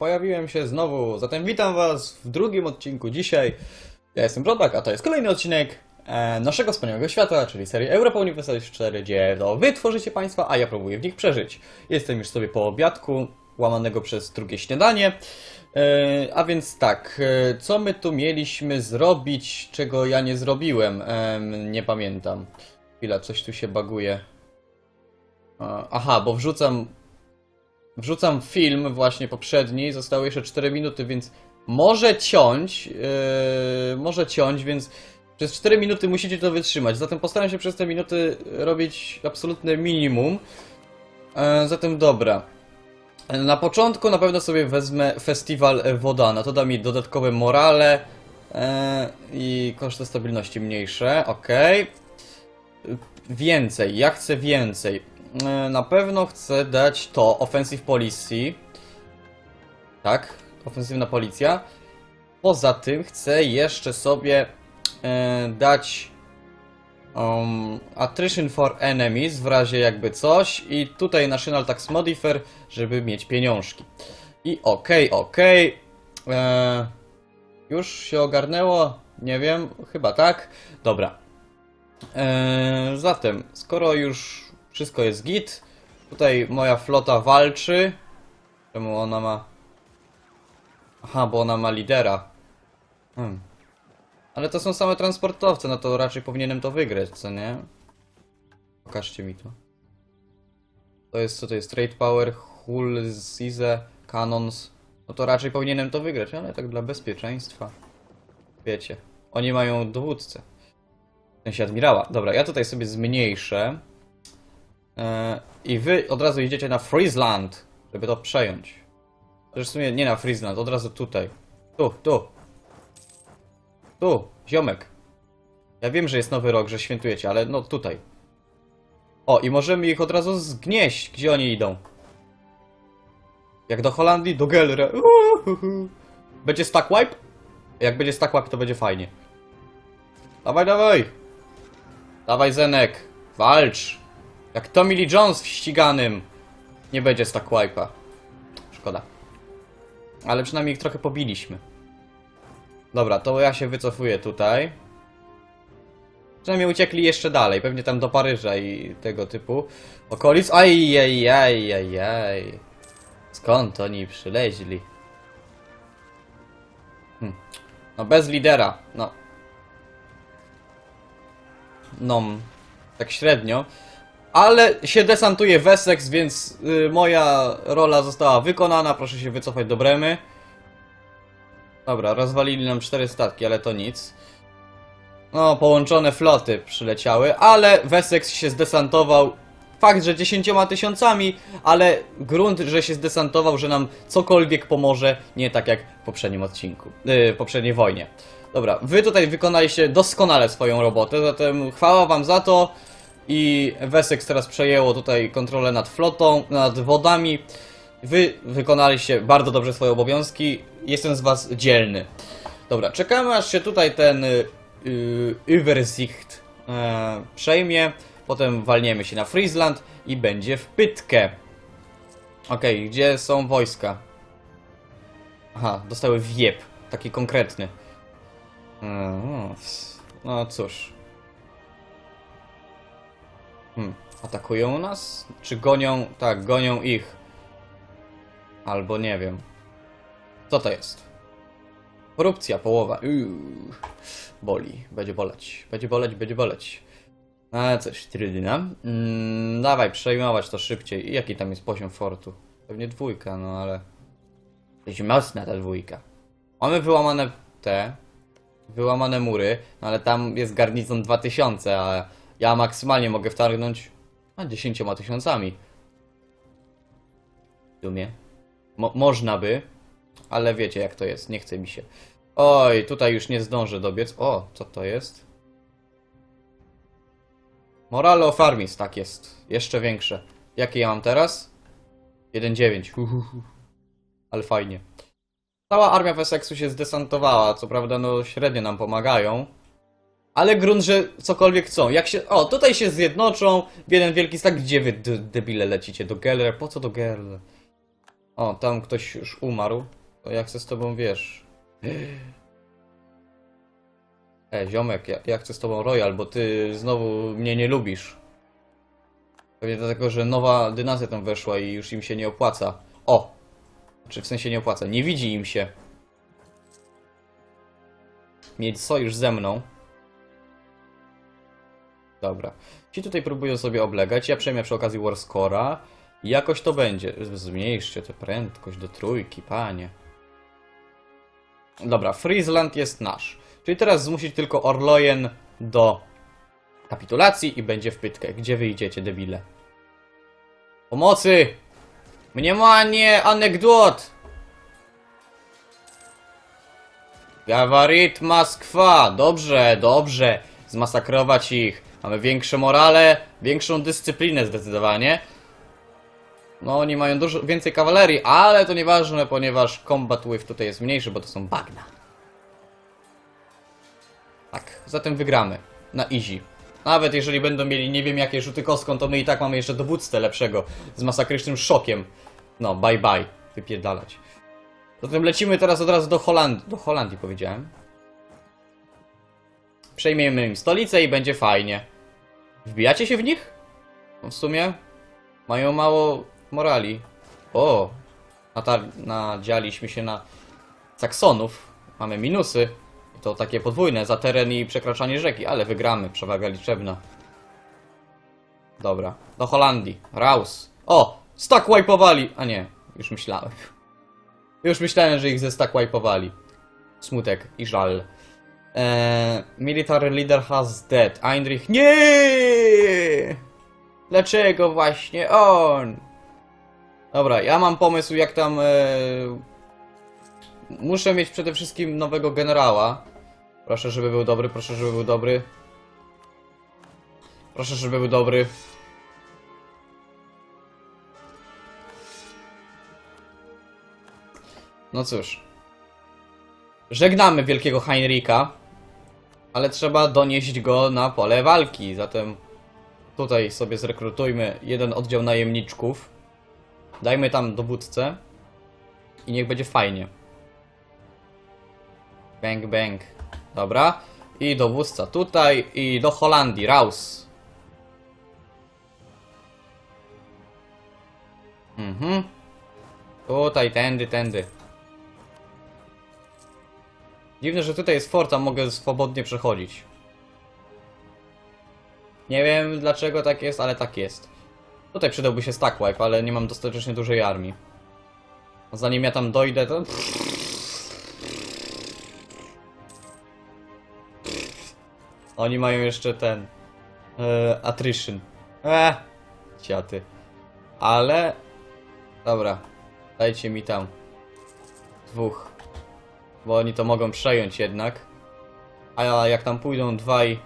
pojawiłem się znowu, zatem witam was w drugim odcinku dzisiaj. Ja jestem Brodbak, a to jest kolejny odcinek e, naszego wspaniałego świata, czyli serii Europa Universalis 4, gdzie to wy tworzycie państwa, a ja próbuję w nich przeżyć. Jestem już sobie po obiadku, łamanego przez drugie śniadanie. E, a więc tak, e, co my tu mieliśmy zrobić, czego ja nie zrobiłem? Em, nie pamiętam. Chwila, coś tu się baguje. Aha, bo wrzucam Wrzucam film właśnie poprzedni, zostały jeszcze 4 minuty, więc może ciąć, yy, może ciąć, więc przez 4 minuty musicie to wytrzymać. Zatem postaram się przez te minuty robić absolutne minimum. E, zatem dobra. Na początku na pewno sobie wezmę festiwal Wodana. To da mi dodatkowe morale e, i koszty stabilności mniejsze. Ok. Więcej, ja chcę więcej. E, Na pewno chcę dać to Offensive Policy. Tak, ofensywna policja. Poza tym chcę jeszcze sobie e, dać um, Attrition for Enemies w razie jakby coś i tutaj National Tax Modifier, żeby mieć pieniążki. I okej, okej. E, Już się ogarnęło? Nie wiem, chyba tak. Dobra. Zatem, skoro już wszystko jest git, tutaj moja flota walczy. Czemu ona ma... Aha, bo ona ma lidera. Hmm. Ale to są same transportowce, no to raczej powinienem to wygrać, co nie? Pokażcie mi to. To jest, co to jest? Trade Power, Hull, Size, Cannons. No to raczej powinienem to wygrać, ale tak dla bezpieczeństwa. Wiecie, oni mają dowódcę. W sensie admirała. Dobra, ja tutaj sobie zmniejszę. E, I wy od razu idziecie na Friesland, żeby to przejąć. Zresztą w sumie nie na Friesland, od razu tutaj. Tu, tu. Tu, ziomek. Ja wiem, że jest nowy rok, że świętujecie, ale no tutaj. O, i możemy ich od razu zgnieść. Gdzie oni idą? Jak do Holandii? Do Gelre. Będzie stack wipe? Jak będzie stack wipe, to będzie fajnie. Dawaj, dawaj! Dawaj, Zenek! Walcz! Jak Tommy Lee Jones w ściganym! Nie będzie stack wipe'a. Szkoda. Ale przynajmniej ich trochę pobiliśmy. Dobra, to ja się wycofuję tutaj. Przynajmniej uciekli jeszcze dalej, pewnie tam do Paryża i tego typu okolic. Aj, aj, aj, aj, aj. Skąd oni przyleźli? Hm. No bez lidera, no. No, tak średnio. Ale się desantuje Wessex, więc y, moja rola została wykonana. Proszę się wycofać do Bremy. Dobra, rozwalili nam cztery statki, ale to nic. No, połączone floty przyleciały, ale Wessex się zdesantował. Fakt, że 10 tysiącami, ale grunt, że się zdesantował, że nam cokolwiek pomoże, nie tak jak w poprzednim odcinku, yy, poprzedniej wojnie. Dobra, wy tutaj wykonaliście doskonale swoją robotę, zatem chwała wam za to. I Wessex teraz przejęło tutaj kontrolę nad flotą, nad wodami. Wy wykonaliście bardzo dobrze swoje obowiązki. Jestem z was dzielny. Dobra, czekamy aż się tutaj ten y, y, Übersicht e, przejmie. Potem walniemy się na Friesland i będzie w pytkę. Okej, gdzie są wojska? Aha, dostały wiep. Taki konkretny. Mm, No cóż. Hmm. Atakują nas? Czy gonią? Tak, gonią ich. Albo nie wiem. Co to jest? Korupcja, połowa. Uuu. Boli. Będzie boleć. Będzie boleć, będzie boleć. A coś, trudno. Mm, dawaj, przejmować to szybciej. Jaki tam jest poziom fortu? Pewnie dwójka, no ale... Jest mocna ta dwójka. Mamy wyłamane te... Wyłamane mury, no ale tam jest garnizon 2000, a ja maksymalnie mogę wtargnąć a 10 tysiącami. W sumie. Mo można by, ale wiecie jak to jest, nie chce mi się. Oj, tutaj już nie zdążę dobiec. O, co to jest? Morale of Armies, tak jest. Jeszcze większe. Jakie ja mam teraz? 1,9. Hu, hu, hu. Ale fajnie. Cała armia Wessexu się zdesantowała, co prawda no średnio nam pomagają. Ale grunt, że cokolwiek chcą. Jak się. O, tutaj się zjednoczą w jeden wielki stak. Gdzie wy debile lecicie? Do Geller? Po co do Geller? O, tam ktoś już umarł. To ja chcę z tobą, wiesz... E, ziomek, ja, ja chcę z tobą royal, bo ty znowu mnie nie lubisz. Pewnie dlatego, że nowa dynastia tam weszła i już im się nie opłaca. O! Czy w sensie nie opłaca? Nie widzi im się. Mieć sojusz ze mną. Dobra. Ci tutaj próbują sobie oblegać. Ja przejmę przy okazji Warscora. Jakoś to będzie. Zmniejszcie tę prędkość do trójki, panie. Dobra, Friesland jest nasz. Czyli teraz zmusić tylko Orlojen do kapitulacji i będzie w pytkę. Gdzie wyjdziecie, debile? Pomocy! Mniemanie, anegdot! Gawarit Moskwa! Dobrze, dobrze. Zmasakrować ich. Mamy większe morale, większą dyscyplinę zdecydowanie. No, oni mają dużo więcej kawalerii, ale to nieważne, ponieważ combat wave tutaj jest mniejszy, bo to są bagna. Tak, zatem wygramy. Na easy. Nawet jeżeli będą mieli nie wiem jakie rzuty kostką, to my i tak mamy jeszcze dowódcę lepszego. Z masakrycznym szokiem. No, bye bye. Wypierdalać. Zatem lecimy teraz od razu do Holandii. Do Holandii powiedziałem. Przejmiemy im stolicę i będzie fajnie. Wbijacie się w nich? No w sumie mają mało morali. O, nadzialiśmy się na Saksonów. Mamy minusy. To takie podwójne za teren i przekraczanie rzeki, ale wygramy. Przewaga liczebna. Dobra, do Holandii. Raus. O, stack wipe'owali. A nie, już myślałem. Już myślałem, że ich ze stack wipe'owali. Smutek i żal. Eee, military leader has dead. Heinrich. Nie! Dlaczego właśnie on? Dobra, ja mam pomysł, jak tam. E... Muszę mieć przede wszystkim nowego generała. Proszę, żeby był dobry, proszę, żeby był dobry. Proszę, żeby był dobry. No cóż. Żegnamy wielkiego Heinricha, ale trzeba donieść go na pole walki. Zatem tutaj sobie zrekrutujmy jeden oddział najemniczków. Dajmy tam dowódcę i niech będzie fajnie. Bang, bang. Dobra. I dowódca tutaj i do Holandii. Raus. Mhm. Tutaj, tędy, tędy. Dziwne, że tutaj jest fort, a mogę swobodnie przechodzić. Nie wiem dlaczego tak jest, ale tak jest. Tutaj przydałby się stack wipe, ale nie mam dostatecznie dużej armii. Zanim ja tam dojdę, to... Oni mają jeszcze ten... E, attrition. Eee, ciaty. Ale... Dobra. Dajcie mi tam... Dwóch. Bo oni to mogą przejąć jednak. A jak tam pójdą dwaj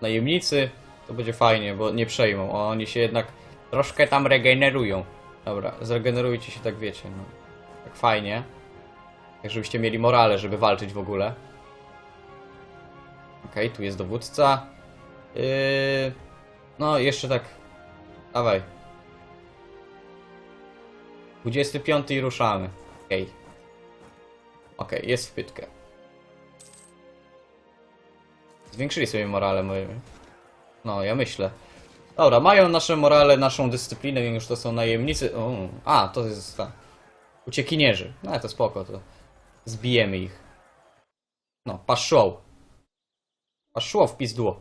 najemnicy, to będzie fajnie, bo nie przejmą. A oni się jednak troszkę tam regenerują. Dobra, zregenerujcie się tak wiecie, no. Tak fajnie. Tak żebyście mieli morale, żeby walczyć w ogóle. Okej, tu jest dowódca. Yy... No, jeszcze tak. Dawaj. 25 i ruszamy. Okej. Okej, jest w pytkę. Zwiększyli sobie morale moje. No, ja myślę. Dobra, mają nasze morale, naszą dyscyplinę, wiem już to są najemnicy. O, a, to jest ta. Uciekinierzy. No, to spoko, to zbijemy ich. No, paszło. Paszło w pizdło.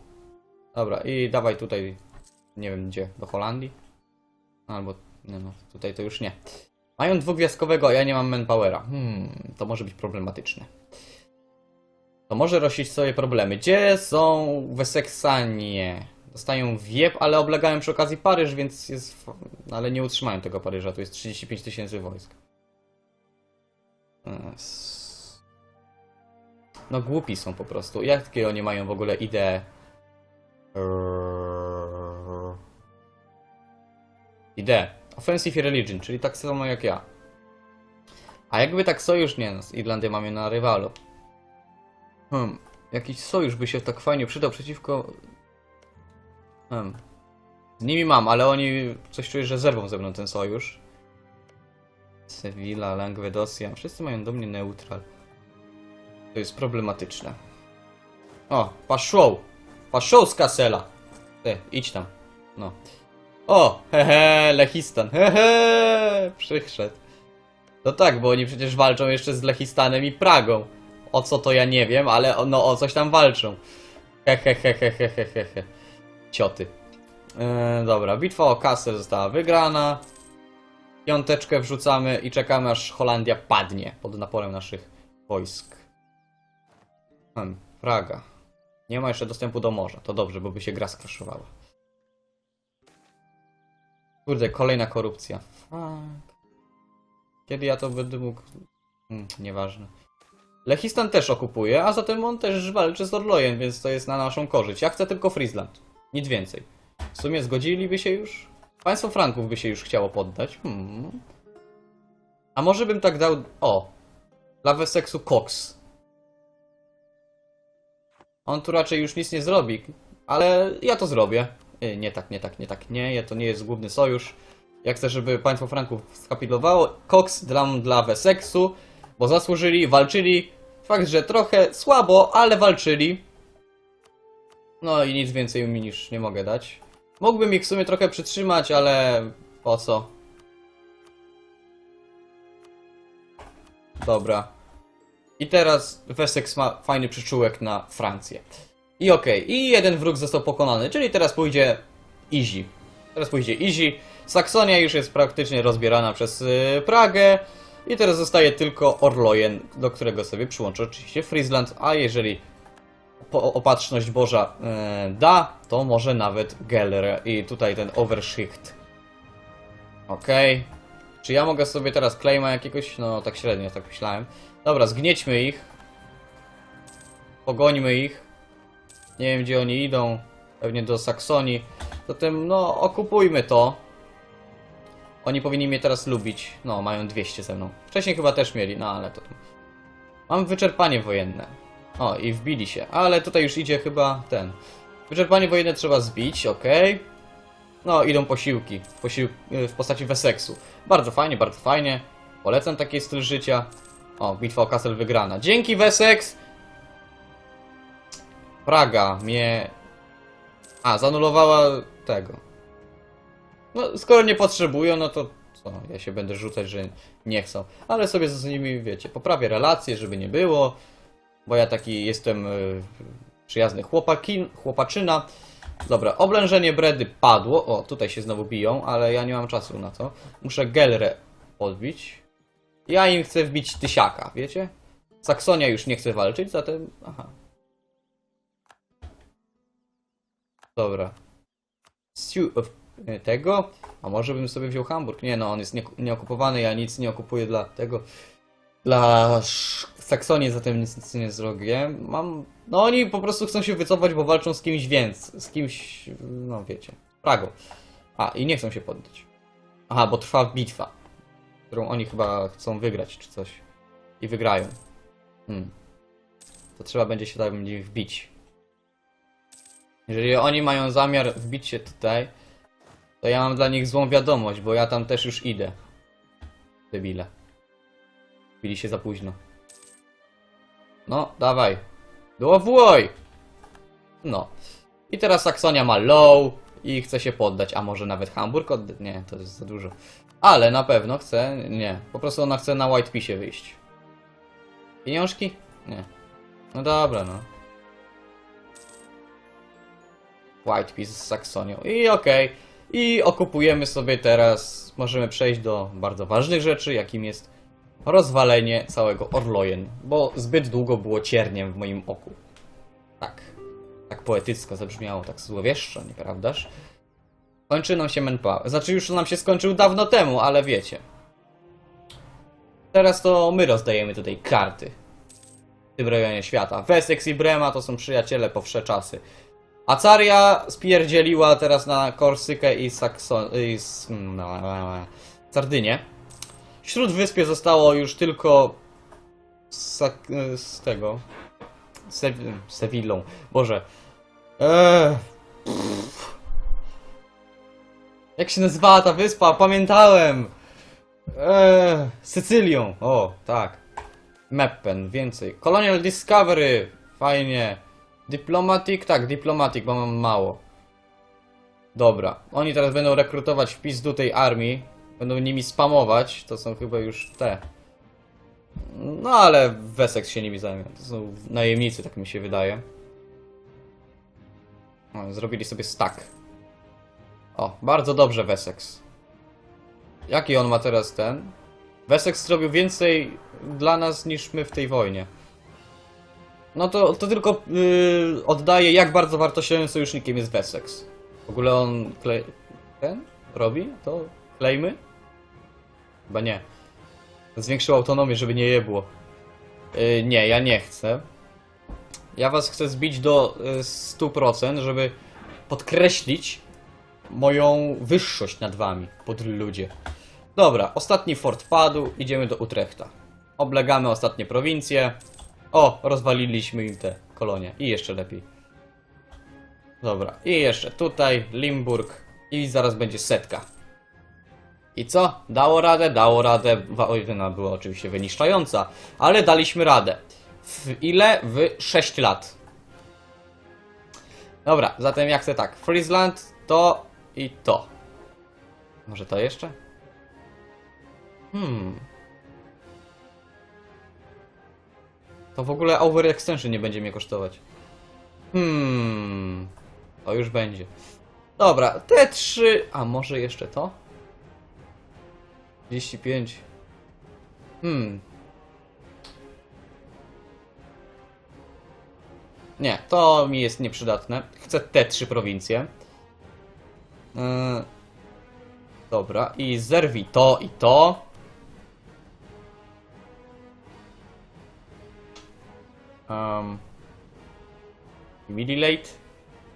Dobra, i dawaj tutaj, nie wiem gdzie, do Holandii? Albo, nie no, tutaj to już nie. Mają dwugwiazdkowego, a ja nie mam manpowera. Hmm, to może być problematyczne. To może rościć sobie problemy. Gdzie są Weseksanie? Dostają wiep, ale oblegają przy okazji Paryż, więc jest... Ale nie utrzymają tego Paryża, tu jest 35 tysięcy wojsk. No głupi są po prostu. Jakie oni mają w ogóle idee? Idee. Offensive Religion, czyli tak samo jak ja. A jakby tak sojusz, nie z Irlandią mamy na rywalu. Hmm, jakiś sojusz by się tak fajnie przydał przeciwko... Hmm. Z nimi mam, ale oni coś czuję, że zerwą ze mną ten sojusz. Sevilla, Languedocia. Wszyscy mają do mnie neutral. To jest problematyczne. O, paszą! Paszą z Kasela! Ty, idź tam. No. O, hehe, Lechistan. Hehe, przyszedł. No tak, bo oni przecież walczą jeszcze z Lechistanem i Pragą. O co to ja nie wiem, ale o- no o coś tam walczą. Hehehehehehehe. Cioty. E, dobra, bitwa o kasę została wygrana. Piąteczkę wrzucamy i czekamy aż Holandia padnie pod naporem naszych wojsk. Hmm, Praga. Nie ma jeszcze dostępu do morza. To dobrze, bo by się gra skraszowała. Kurde, kolejna korupcja. Fuck. Kiedy ja to będę mógł... Hmm, nieważne. Lechistan też okupuje, a zatem on też walczy z Orlojem, więc to jest na naszą korzyść. Ja chcę tylko Friesland. Nic więcej. W sumie zgodziliby się już? Państwo Franków by się już chciało poddać. Hmm. A może bym tak dał... O! Dla Wesseksu Cox. On tu raczej już nic nie zrobi, ale ja to zrobię. Y, Nie tak, nie tak, nie tak, nie. To nie jest główny sojusz. Ja chcę, żeby państwo Franków skapitulowało. Cox dam dla Wesseksu, bo zasłużyli, walczyli. Fakt, że trochę słabo, ale walczyli. No i nic więcej mi niż nie mogę dać. Mógłbym ich w sumie trochę przytrzymać, ale po co? Dobra. I teraz Wessex ma fajny przyczółek na Francję. I okej, i jeden wróg został pokonany, czyli teraz pójdzie easy. Teraz pójdzie easy. Saksonia już jest praktycznie rozbierana przez y, Pragę. I teraz zostaje tylko Orlojen, do którego sobie przyłączę oczywiście Friesland, a jeżeli opatrzność Boża e, da, to może nawet Geller i tutaj ten Overshicht. Okej. Czy ja mogę sobie teraz claima jakiegoś? No tak średnio, tak myślałem. Dobra, zgniećmy ich. Pogońmy ich. Nie wiem gdzie oni idą. Pewnie do Saksonii. Zatem no okupujmy to. Oni powinni mnie teraz lubić. No, mają 200 ze mną. Wcześniej chyba też mieli, no ale to... Mam wyczerpanie wojenne. O, i wbili się. Ale tutaj już idzie chyba ten. Wyczerpanie wojenne trzeba zbić, ok. No, idą posiłki. Posił... W postaci Wesseksu. Bardzo fajnie, bardzo fajnie. Polecam taki styl życia. O, bitwa o Kassel wygrana. Dzięki Wessex! Praga mnie... A, zanulowała tego. No, skoro nie potrzebują, no to co, ja się będę rzucać, że nie chcą. Ale sobie z nimi, wiecie, poprawię relacje, żeby nie było. Bo ja taki jestem y, przyjazny chłopakin, chłopaczyna. Dobra, oblężenie Bredy padło. O, tutaj się znowu biją, ale ja nie mam czasu na to. Muszę Gelrę podbić. Ja im chcę wbić tysiaka, wiecie? Saksonia już nie chce walczyć, zatem... Aha. Dobra. E, tego? A może bym sobie wziął Hamburg? Nie no, on jest nie- nieokupowany, ja nic nie okupuję dla tego... Dla Saksonii zatem nic, nic nie zrobię. Mam... No oni po prostu chcą się wycofać, bo walczą z kimś więc, z kimś... no wiecie, Pragą. A, i nie chcą się poddać. Aha, bo trwa bitwa, którą oni chyba chcą wygrać, czy coś. I wygrają. Hmm. To trzeba będzie się tam wbić. Jeżeli oni mają zamiar wbić się tutaj, to ja mam dla nich złą wiadomość, bo ja tam też już idę. Debile. Wbili się za późno. No, dawaj. Dołowuj! No. I teraz Saksonia ma low i chce się poddać, a może nawet Hamburg odda... Nie, to jest za dużo. Ale na pewno chce... Nie, po prostu ona chce na White Pisie wyjść. Pieniążki? Nie. No dobra, no. White Piece z Saksonią. I okej. I okupujemy sobie teraz. Możemy przejść do bardzo ważnych rzeczy, jakim jest rozwalenie całego Orlojen. Bo zbyt długo było cierniem w moim oku. Tak. Tak poetycko zabrzmiało, tak złowieszczo, nieprawdaż? Kończy nam się manpower. Znaczy już nam się skończył dawno temu, ale wiecie. Teraz to my rozdajemy tutaj karty. W tym rejonie świata. Wessex i Brema to są przyjaciele po wsze czasy. Acaria spierdzieliła teraz na Korsykę i Sakson... i s- mm, no, zostało już tylko z tego... Se... Sewillą. Boże. Eee. Jak się nazywała ta wyspa? Pamiętałem! Eee, Sycylią, o, tak. Meppen, więcej. Colonial Discovery, fajnie. Diplomatic, tak, Diplomatic, bo mam mało. Dobra, oni teraz będą rekrutować wpis do tej armii. Będą nimi spamować, to są chyba już te. No ale Wessex się nimi zajmie. To są najemnicy, tak mi się wydaje. Zrobili sobie stack. O, bardzo dobrze Wessex. Jaki on ma teraz ten? Wessex zrobił więcej dla nas niż my w tej wojnie. No to, to tylko yy, oddaje, jak bardzo wartościowym sojusznikiem jest Wessex. W ogóle on ten? Robi to? Klejmy? Chyba nie. Zwiększył autonomię, żeby nie jebło. Yy, nie, ja nie chcę. Ja was chcę zbić do y, 100%, żeby podkreślić moją wyższość nad wami, podli ludzie. Dobra, ostatni fort padł, idziemy do Utrechta. Oblegamy ostatnie prowincje. O, rozwaliliśmy im te kolonie. I jeszcze lepiej. Dobra, i jeszcze tutaj, Limburg. I zaraz będzie setka. I co? Dało radę? Dało radę. Wojna była oczywiście wyniszczająca, ale daliśmy radę. W ile? W 6 lat. Dobra, zatem ja chcę tak. Friesland, to i to. Może to jeszcze? Hmm. To w ogóle overextension nie będzie mnie kosztować. Hmm. To już będzie. Dobra, te trzy. A może jeszcze to? 35. Hmm. Nie, to mi jest nieprzydatne. Chcę te trzy prowincje. Yy, dobra, i zerwij to i to. Um, humiliate.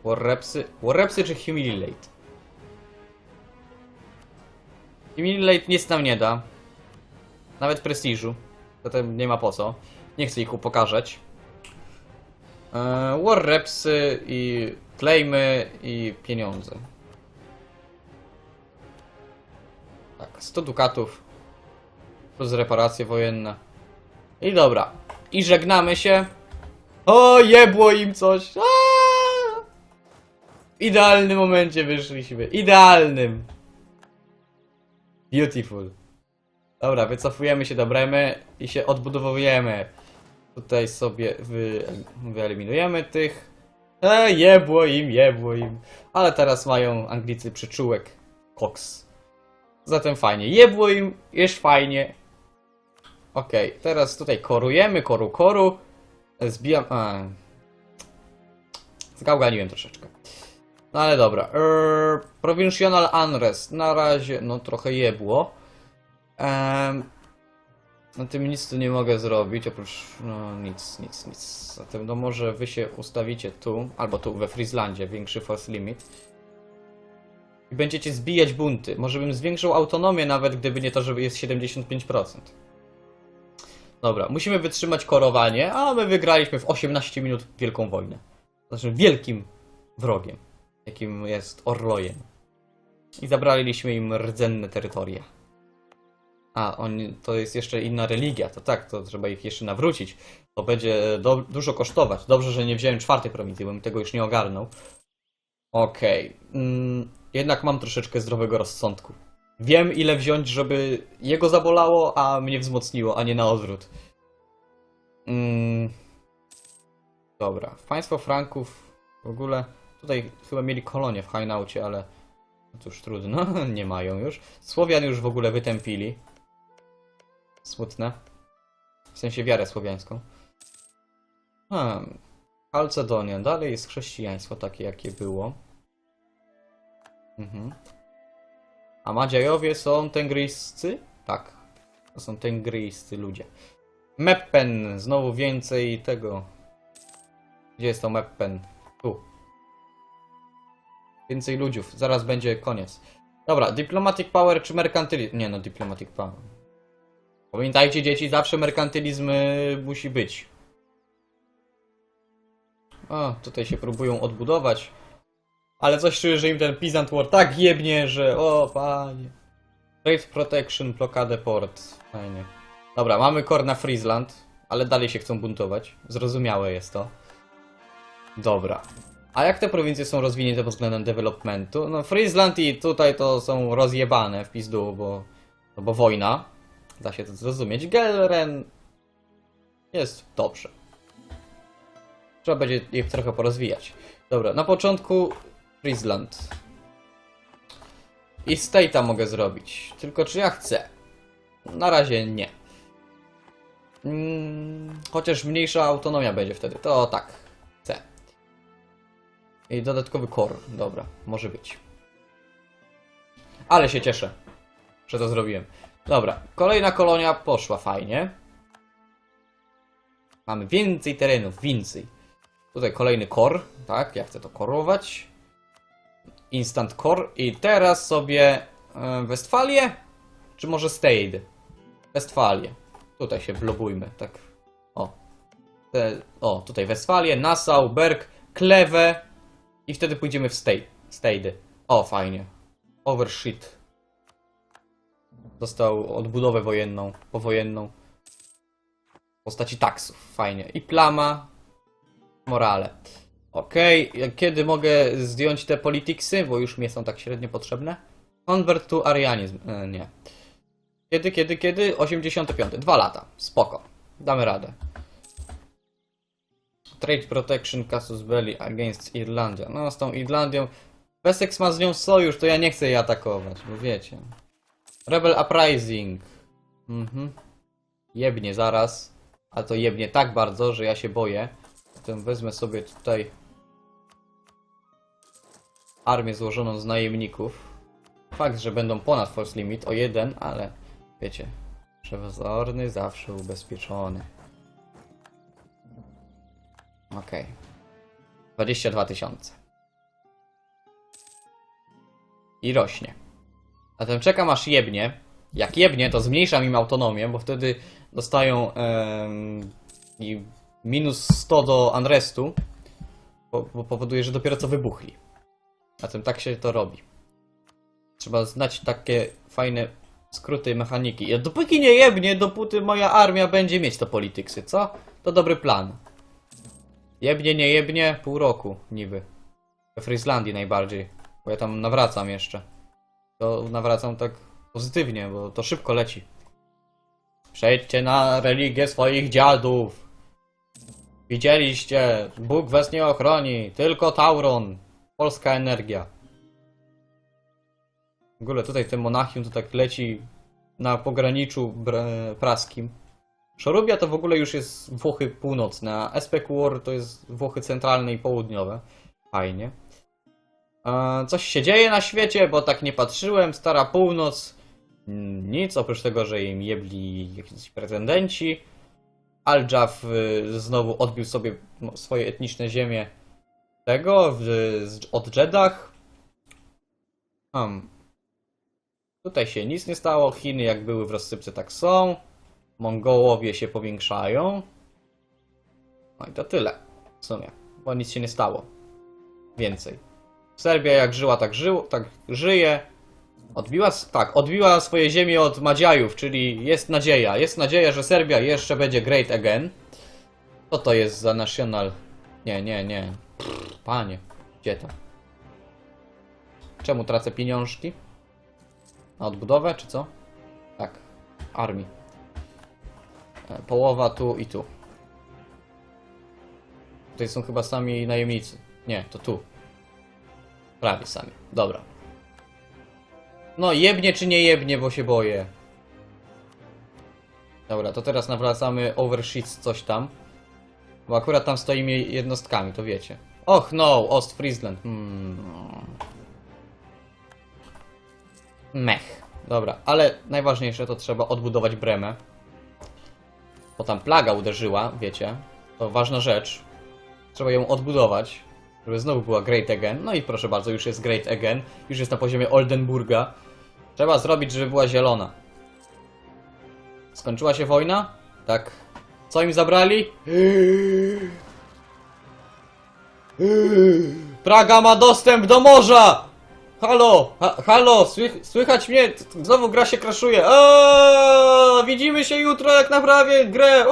Warrepsy. Warrepsy czy humiliate? Humiliate nic nam nie da. Nawet prestiżu. Zatem nie ma po co. Nie chcę ich upokarzać. Eee, Warrepsy i claimy i pieniądze. Tak, 100 dukatów plus reparacje wojenne. I dobra. I żegnamy się. O, jebło im coś. Aaaa! W idealnym momencie wyszliśmy. Idealnym. Beautiful. Dobra, wycofujemy się do Bremy i się odbudowujemy. Tutaj sobie wy, wyeliminujemy tych. E, jebło im, jebło im. Ale teraz mają Anglicy przyczółek. Cox. Zatem fajnie. Jebło im, jest fajnie. Okej, teraz tutaj korujemy, koru, koru. Zbijam... A. Zgałganiłem troszeczkę. No ale dobra. Eee, provincial Unrest. Na razie, no trochę jebło. Ehm, na tym nic tu nie mogę zrobić, oprócz, no nic, nic, nic. Zatem no może wy się ustawicie tu, albo tu we Frieslandzie, większy force limit. I będziecie zbijać bunty. Może bym zwiększył autonomię nawet, gdyby nie to, że jest 75%. Dobra, musimy wytrzymać korowanie, a my wygraliśmy w 18 minut wielką wojnę. Znaczy wielkim wrogiem, jakim jest Orlojem. I zabraliśmy im rdzenne terytoria. A, oni, to jest jeszcze inna religia, to tak, to trzeba ich jeszcze nawrócić. To będzie do, dużo kosztować. Dobrze, że nie wziąłem czwartej prowincji, bym tego już nie ogarnął. Okej. Mm, jednak mam troszeczkę zdrowego rozsądku. Wiem, ile wziąć, żeby jego zabolało, a mnie wzmocniło, a nie na odwrót. Mm, dobra. Państwo Franków w ogóle. Tutaj chyba mieli kolonię w Hainaucie, ale. No cóż, trudno, nie mają już. Słowian już w ogóle wytępili. Smutne. W sensie wiarę słowiańską. Hmm. Kalcedonia. Dalej jest chrześcijaństwo takie, jakie było. Mhm. A Madziejowie są tengryjscy? Tak. To są tengryjscy ludzie. Meppen. Znowu więcej tego. Gdzie jest to Meppen? Tu. Więcej ludziów. Zaraz będzie koniec. Dobra, Diplomatic Power czy merkantylizm? Nie no, Diplomatic Power. Pamiętajcie dzieci, zawsze merkantylizm y, musi być. O, tutaj się próbują odbudować. Ale coś czuję, że im ten Peasant War tak jebnie, że o panie. Trade Protection, blokadę port. Fajnie. Dobra, mamy kor na Friesland, ale dalej się chcą buntować. Zrozumiałe jest to. Dobra. A jak te prowincje są rozwinięte pod względem developmentu? No Friesland i tutaj to są rozjebane w pizdu, bo, no bo wojna. Da się to zrozumieć. Gelren jest dobrze. Trzeba będzie ich trochę porozwijać. Dobra, na początku Friesland. I State'a mogę zrobić. Tylko czy ja chcę? Na razie nie. Mm, chociaż mniejsza autonomia będzie wtedy. To tak. Chcę. I dodatkowy core. Dobra, może być. Ale się cieszę, że to zrobiłem. Dobra, kolejna kolonia poszła fajnie. Mamy więcej terenów, więcej. Tutaj kolejny core, tak? Ja chcę to korować. Instant core. I teraz sobie e, Westfalię? Czy może Stade? Westfalię. Tutaj się blobujmy, tak. O. Te, o, tutaj Westfalię, Nassau, Berg, Klewę. I wtedy pójdziemy w Stade. Stade. O, fajnie. Overshit. Dostał odbudowę wojenną, powojenną. W postaci taksów. Fajnie. I plama. Morale. Okej, kiedy mogę zdjąć te politiksy, bo już mi są tak średnio potrzebne? Convert to Arianizm. E, nie. Kiedy, kiedy, kiedy? 85. Dwa lata. Spoko. Damy radę. Trade Protection Casus Belli against Irlandia. No, z tą Irlandią. Wessex ma z nią sojusz, to ja nie chcę jej atakować, bo wiecie. Rebel Uprising. Mhm. Jebnie zaraz. A to jebnie tak bardzo, że ja się boję. Zatem wezmę sobie tutaj armię złożoną z najemników. Fakt, że będą ponad force limit o jeden, ale wiecie, przewozorny zawsze ubezpieczony. Okej. 22 tysiące. I rośnie. Zatem czekam aż jebnie. Jak jebnie, to zmniejszam im autonomię, bo wtedy dostają i minus 100 do unrestu, bo, bo powoduje, że dopiero co wybuchli. Zatem tak się to robi. Trzeba znać takie fajne skróty mechaniki. Ja dopóki nie jebnie, dopóty moja armia będzie mieć to polityksy, co? To dobry plan. Jebnie, nie jebnie, pół roku niby. We Frieslandii najbardziej, bo ja tam nawracam jeszcze. To nawracam tak pozytywnie, bo to szybko leci. Przejdźcie na religię swoich dziadów. Widzieliście, Bóg was nie ochroni, tylko Tauron. Polska energia. W ogóle tutaj ten Monachium to tak leci na pograniczu praskim. Szorubia to w ogóle już jest Włochy północne, a Espekur to jest Włochy centralne i południowe. Fajnie. Coś się dzieje na świecie, bo tak nie patrzyłem. Stara północ. mm, Nic, oprócz tego, że im jebli jakiś pretendenci. Al-Jaf y, znowu odbił sobie no, swoje etniczne ziemie tego w, z, od Jeddah. Hmm. Tutaj się nic nie stało. Chiny jak były w rozsypce tak są. Mongołowie się powiększają. No i to tyle. W sumie. Bo nic się nie stało. Więcej. Serbia jak żyła, tak, żył, tak żyje. Odbiła, tak, odbiła swoje ziemie od Madziajów, czyli jest nadzieja. Jest nadzieja, że Serbia jeszcze będzie great again. Co to jest za national? Nie, nie, nie. Panie, gdzie to? Czemu tracę pieniążki? Na odbudowę, czy co? Tak, armii. E, Połowa tu i tu. Tutaj są chyba sami najemnicy. Nie, to tu. Prawie sami. Dobra. No, jebnie czy nie jebnie, bo się boję. Dobra, to teraz nawracamy Oversheets coś tam. Bo akurat tam stoimy jednostkami, to wiecie. Och no, Ostfriesland. Hmm. Mech. Dobra, ale najważniejsze to trzeba odbudować Bremę. Bo tam plaga uderzyła, wiecie. To ważna rzecz. Trzeba ją odbudować, żeby znowu była Great Again. No i proszę bardzo, już jest Great Again. Już jest na poziomie Oldenburga. Trzeba zrobić, żeby była zielona. Skończyła się wojna? Tak. Co im zabrali? Praga ma dostęp do morza! Halo, ha, halo, słych, słychać mnie? Znowu gra się kraszuje. Widzimy się jutro jak naprawię grę.